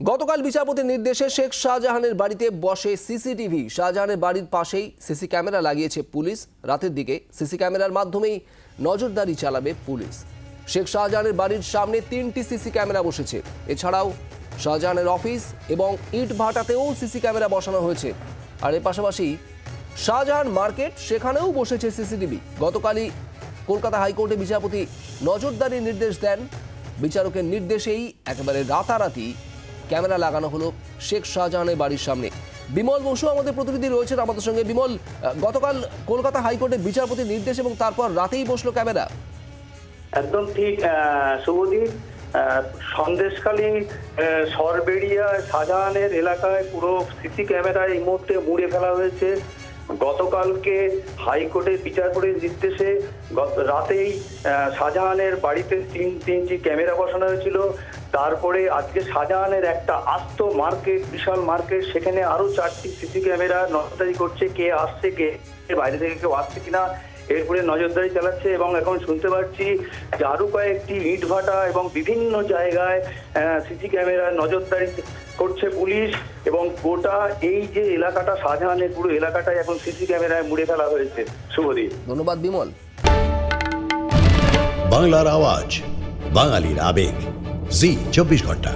গতকাল বিচারপতির নির্দেশে শেখ শাহজাহানের বাড়িতে বসে সিসিটিভি। শাহজাহানের বাড়ির পাশেই সিসি ক্যামেরা লাগিয়েছে পুলিশ। রাতের দিকে সিসি ক্যামেরার মাধ্যমেই নজরদারি চালাবে পুলিশ। শেখ শাহজাহানের বাড়ির সামনে তিনটি সিসি ক্যামেরা বসেছে। এছাড়াও শাহজাহানের অফিস এবং ইট ভাটাতেও সিসি ক্যামেরা বসানো হয়েছে। আর এর পাশাপাশি শাহজাহান মার্কেট, সেখানেও বসেছে সিসিটিভি। গতকালই কলকাতা হাইকোর্টে বিচারপতি নজরদারির নির্দেশ দেন। বিচারকের নির্দেশেই একেবারে রাতারাতি ক্যামেরা লাগানো হলো শেখ শাহজাহানের বাড়ির সামনে। বিমল বসু আমাদের প্রতিনিধি রয়েছেন আমাদের সঙ্গে। বিমল গতকাল কলকাতা হাইকোর্টের বিচারপতির নির্দেশ এবং তারপর রাতেই বসল ক্যামেরা। একদম ঠিক শুভদীপ আহ, সরবেড়িয়া শাহজাহানের এলাকায় পুরো সিসি ক্যামেরা এই মুহূর্তে মুড়ে ফেলা হয়েছে। গতকালকে হাইকোর্টের বিচারপতির নির্দেশে রাতেই শাহজাহানের বাড়িতে তিন তিনটি ক্যামেরা বসানো হয়েছিল। তারপরে আজকে শাহজাহানের একটা আস্ত মার্কেট, বিশাল মার্কেট, সেখানে আরও চারটি সিসি ক্যামেরা নজরদারি করছে কে আসছে, কে বাইরে থেকে কেউ আসছে কিনা, এরপরে নজরদারি চালাচ্ছে এবং এখন শুনতে পাচ্ছি যে আরও কয়েকটি ইট ভাটা এবং বিভিন্ন জায়গায় সিসি ক্যামেরা নজরদারি করছে পুলিশ এবং গোটা এই যে এলাকাটা শাহজাহানের পুরো এলাকাটাই এখন সিসি ক্যামেরায় মুড়ে ফেলা হয়েছে। শুভদীপ ধন্যবাদ বিমল। বাংলার আওয়াজ, বাঙালির আবেগ। জি চব্বিশ ঘণ্টা।